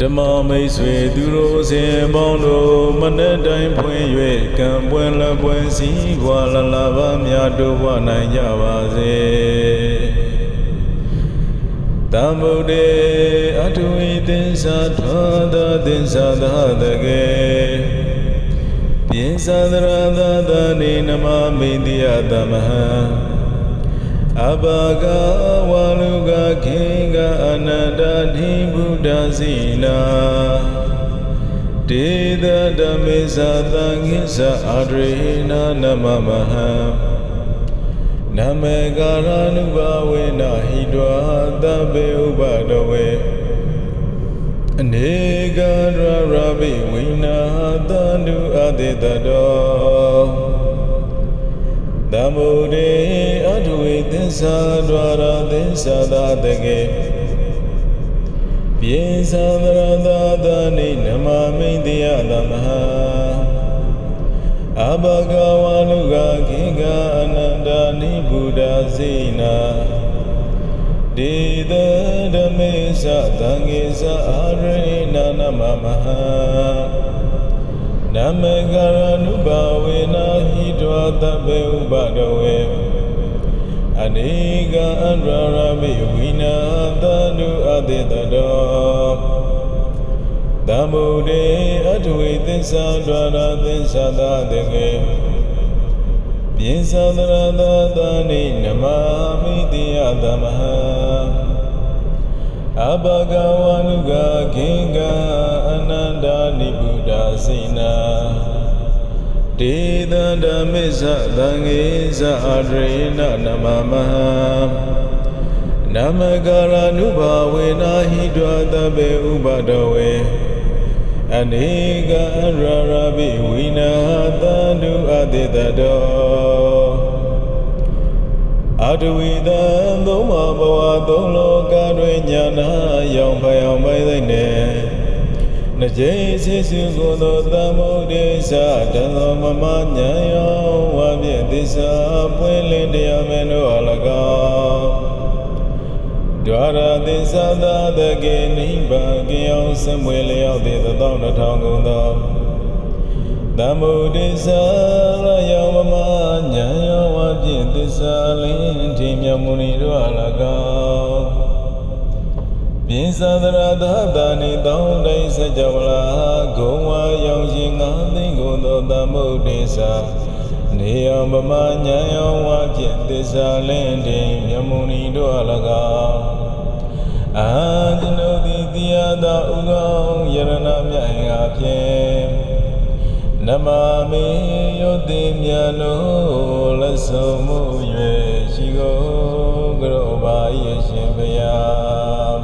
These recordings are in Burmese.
ဓမ္မမိတ်ဆွေသူတို့စဉ်ပေါင်းတို့မနေ့တိုင်းဖွင့်၍ကံပွင့်လက်ပွင့်စည်းပွားလလပါမြတ်တို့ဘဝနိုင်ကြပါစေတမ္ဗုဒ္ဓေအထုဝိသင်္သာထောသောသင်္သာသာတကေပိသဒရသာသနေနမမိတိယသမဟံ အဘဂဝလူကခေကအနန္တတိဗုဒ္ဓစီနာတေသဓမ္မေသသံဃိသအာဒရေနနမမဟံနမေကာရ ानु ဘဝေနဟိတောသဗ္ဗေဥပဒဝေအနေကရရဘိဝိနာသန္တုအတေတတော တမုဒေအထုဝေသစ္စာဒွါရသစ္စာသာတကေပြေသာသရသာသနိနမမိတ်တယသမဟအဘဂဝလူကခေကအနန္တနိဗုဒ္ဓစေနာဒေသဓမေသသံဃေသအာရေနနမမဟ နမေကရ ानु ဘဝေနာဟိတောတပေဥပဒဝေအနေကအန္တရာမိဝိနာသနုအတေတတောတမုဒေအထဝေသစ္စာဒွါရသစ္စာသာတကေပိသဒရသာသနိနမမိတိယသမဟ အဘဂဝနုကခေကအနန္တနိဗ္ဗုဒ္ဓစိနာတေသန္တမေသသံဃေသအာရေနနမမဟနမကရ ानु ဘဝေနာဟိတောတပေဥပဒဝေအနေကရရဘိဝိနာသန္တုအတေတတော အတဝိတံသုံးပါဘဝသုံးလောကတွင်ညာနာရောင်ဖယောင်မိုက်သိနေနှကြိစေစုကိုယ်သောသမုဒ္ဒေသတသောမမညာယောဝါပြည့်သစ္စာပွင့်လင်းတရားမင်းတို့အလကောင်းဒွါရသစ္စာသာတကေနိဗ္ဗာန်ကြောင်းစမွေလျောက်သည်သောတောင်းတစ်ထောင်ကုန်သောသမုဒ္ဒေသရယောမမညာ ယောဝါပြည့်သစ္စာလင်းထင်မြတ်မူနီတို့အလကောင်းပိသဒရသာတာနိတောင်းတိုင်းစကြဝဠာဂုံဝါရောင်ရှင်ငါသိငုံသောသမုဒ္ဒေသနေယံပမညာယောဝါဖြင့်သစ္စာလင်းတင်မြမုန်ီတို့အလကားအာကျွန်ုပ်သည်တရားသာဥကောင်းယရဏမြတ်ငါဖြင့် နမမေယောတိမြတ်လို့လက်ဆုံးမှု၍ရှိကိုကရောပါရဲ့ရှင်ဘုရား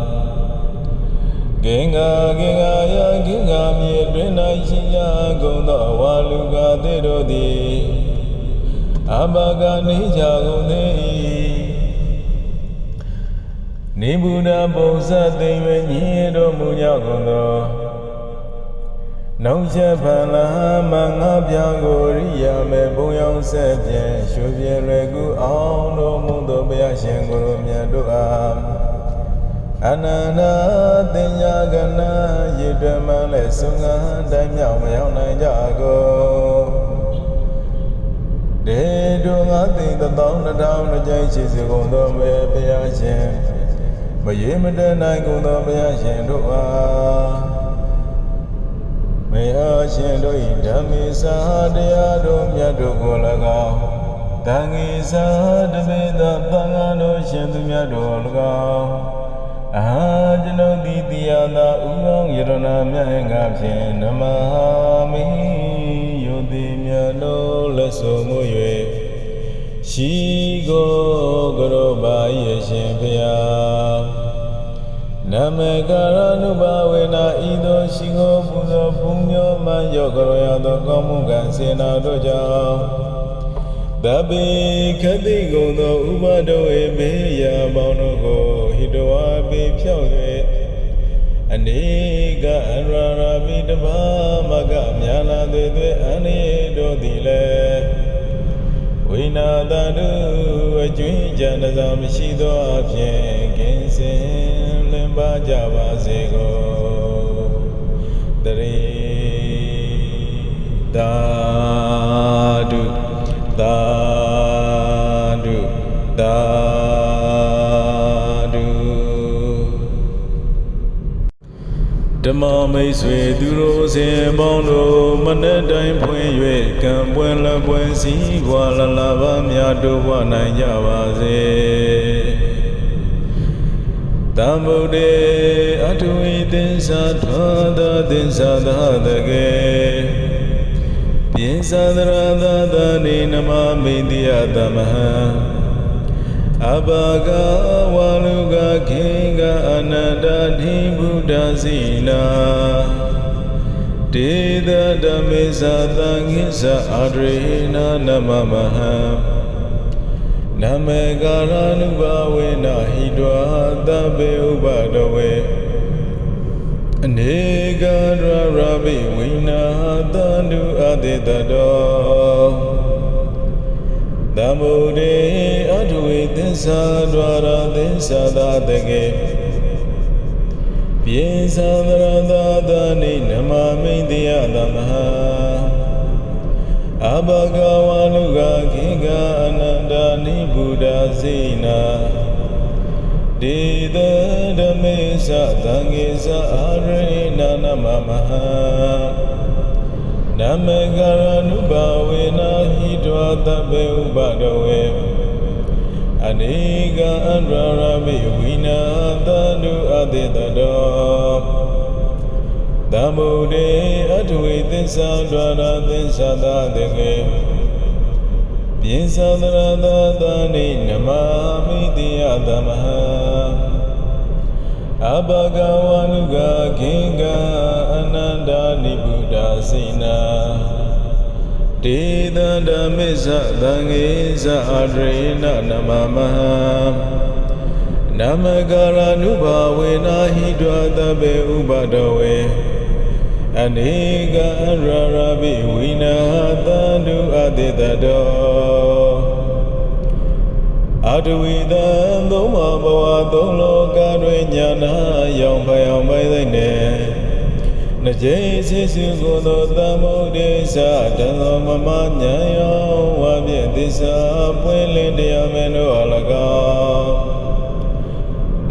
ဂင်္ဂဂင်္ဂယဂင်္ဂမြေတွင်၌ရှိရာကုန်သောဝါလူကတေတို့သည်အဘကနေကြကုန်သည်နေဗုဒ္ဓပုံစံသိမ်ဝညင်တော်မူကြကုန်သော နောက်ချက်ဖန်လာမငါပြကိုရိယာမေဘုံရောင်ဆက်ဖြင့်ရွှေပြဲလွယ်ကူအောင်တော်မူသောဘုရားရှင်ကိုယ်မြတ်တို့အားအနန္တတင်ညာကနာရေတွင်မှလည်းစုံငန်းတိုင်းမြောက်မရောက်နိုင်ကြကုန်ဒေတို့ငါသိတသောတထောင်ကြိုင်ရှိစေကုန်သောမေဘုရားရှင်မရေမတနိုင်ကုန်သောဘုရားရှင်တို့အား မေအားရှင်တို့၏ဓမ္မေစာတရားတို့မြတ်တို့ကို၎င်းတန်ငေစာတပေသောသံဃာတို့ရှင်သူမြတ်တို့၎င်းအာကျွန်ုပ်သည်တရားသာဥကောင်းယရဏမြတ်ငါဖြင့်နမမိယုတိမြတ်တို့လက်ဆုံမှု၍ရှိကိုကရောပါရဲ့ရှင်ဖျား နမေကာရ ानु ဘဝေနာဤသို့ရှိကိုပူဇော်ဖူးမြောမှန်ရော့ကရောရသောကောင်းမှုကံစေနာတို့ကြောင့်တပိခတိကုံသောဥပဒဝေမေယပေါင်းတို့ကိုဟိတဝါပိဖြောက်၍အနေကအရရာပိတပါမကမြာလာသေးသေးအနိတို့သည်လည်းဝိနာတတုအကျွင်းကြံသာမရှိသောအဖြင့်ကင်းစင်လင်ပါ ကြပါစေကုန်တရေသာဓုသာဓုသာဓုဓမ္မမိတ်ဆွေသူတို့စင်ပေါင်းတို့မနေ့တိုင်းဖွင့်၍ကံပွင့်လက်ပွင့်စည်းကွာလလာပါများတို့ဝနိုင်ကြပါစေ တံဗုဒ္ဓေအထုဝိသင်္သာထောသောသင်္သာသတကေပိသန္တရသသနေနမမိတိယသမဟံအဘဂဝလူကခေကအနန္တတိဗုဒ္ဓစီနာတေသဓမ္မေသသံဃိသအာဒရေနနမမဟံ နမေကာရ ानु ဘဝေနဟိတောသဗ္ဗေဥပဒဝေအနေကရရဘိဝိနာသန္တုအတေတတောသမုဒေအထုဝေသစ္စာဒွါရသစ္စာသာတကေပြေသံရသာသနိနမမိတ်တယသမဟ အဘဂဝနုကခေကအနန္တနိဗုဒ္ဓစေနာဒေသဓမေသသံဃေသအာရေနနမမဟနမေကရ ानु ဘဝေနဟိတောတပေဥပဒဝေအနေကအန္တရာမိဝိနာသန္တုအတေတတော သမုဒေအထဝေသစ္စာဒွါရသစ္စာသာတေကေပိသန္တရသာသနိနမမိတိယသမဟအဘဂဝနုကခေကအနန္တနိဗုဒ္ဓစေနာတေသန္တမေသသံဃေသအာရေနနမမဟနမကာရ ानु ဘဝေနာဟိတောတပေဥပဒဝေ အနေကအရရဘိဝိနာသန္တုအတေတတောအတဝိတံသုံးပါဘဝသုံးလောကတွင်ညာနာရောင်ဖယောင်ပိုင်သိနေနှကြိစေစုကိုယ်သောသမုဒ္ဒေသတံသောမမညာယောဝါပြည့်သစ္စာပွင့်လင်းတရားမင်းတို့အလကောင်း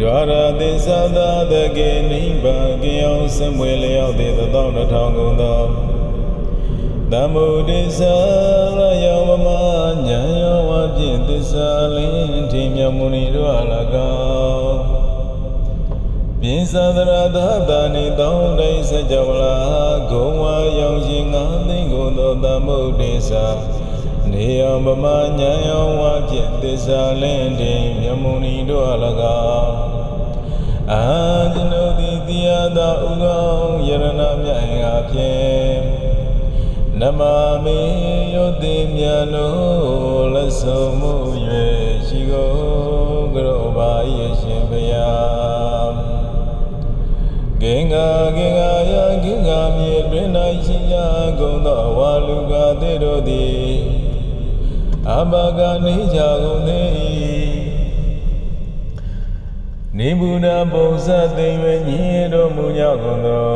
ဒွါရသစ္စာသာတကေနိဗ္ဗာန်ကြောင်းစမွေလျောက်သည်သောနှစ်ထောင်ကုန်သောသမုဒ္ဒေသလယောမမညာယောဝါပြည့်သစ္စာလင်းထင်မြတ်မုန်တို့အလကောင်းပိသန္တရသာတာနိတောင်းတိုင်းစကြဝဠာဂုံဝါရောင်ရှင်ငါသိင်ကုန်သောသမုဒ္ဒေသနေယံပမညာယောဝါဖြင့်သစ္စာလင်းတင်မြမုန်တို့အလကား အာကျွန်ုပ်သည်တရားသာဥကောင်းယရဏမြတ်ငါဖြင့်နမမေယောတိမြတ်လို့လက်ဆုံးမှု၍ရှိကုန်ကြုပါ၏ရှင်ဘုရားဂင်္ဂဂင်္ဂယဂင်္ဂမြေတွင်၌ရှိရကုန်သောဝါလူကတေတို့သည်အဘကနေကြကုန်သည် နိဗ္ဗုဒ္ဓပုံစံသိမ်ဝေညင်တော်မူကြကုန်သော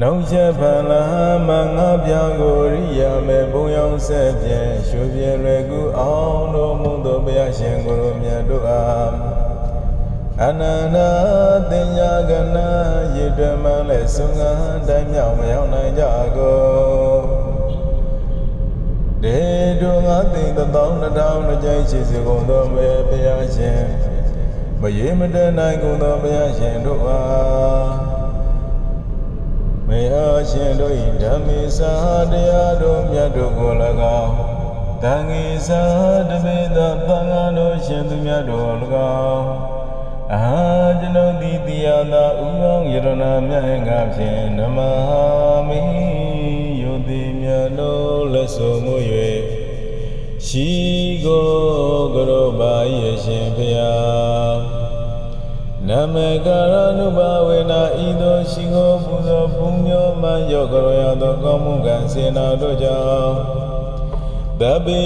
နောက်ချက်ဖန်လာမငါပြကိုရိယာမေဘုံရောင်ဆက်ဖြင့်ရွှေပြေလွယ်ကူအောင်တော်မူသောဘုရားရှင်ကိုယ်တော်မြတ်တို့အားအနန္တတင်ညာကနာရေတွင်မှလည်းဆုံးငန်းတိုင်းမြောက်မရောက်နိုင်ကြကုန်ဒေတို့ငါသိတသောနှစ်ထောင်နှစ်ကြိမ်ရှိစေကုန်သောမေဘုရားရှင် မရေမတတ်နိုင်ကုန်သောဘုရားရှင်တို့အားမေအားရှင်တို့၏ဓမ္မေစာတရားတို့မြတ်တို့ကို၎င်းတန်ငေစာတမေသာသံဃာတို့ရှင်သူမြတ်တို့၎င်းအာကျွန်ုပ်သည်တရားသာဥကောင်းယရဏမြတ်ငါဖြင့်နမမိယုတိမြတ်တို့လက်ဆုံးမှု၍ရှိကိုကရောပါရဲ့ရှင်ဖျားန မေကာရ ानु ဘဝေနာဤသို့ရှိကိုပူဇော်ပူမျောမှန်ရော့ကြရသောကောင်းမှုကံစေနာတို့ကြောင့်တပိ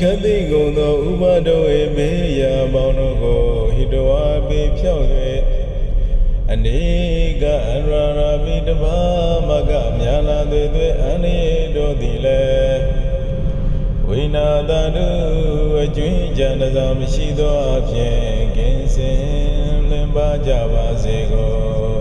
ခတိကုံသောဥပဒဝေမေယပေါင်းတို့ကိုဟိတဝါပေဖြောက်၍အနေကအရရာမိတဘာမကမြာလာသေးသေးအနေတို့သည်လည်းဝိနာတတုအကျွင်းကြံသာမရှိသောအဖြင့်ကင်းစင်လင် ပါကြပါစေကုန်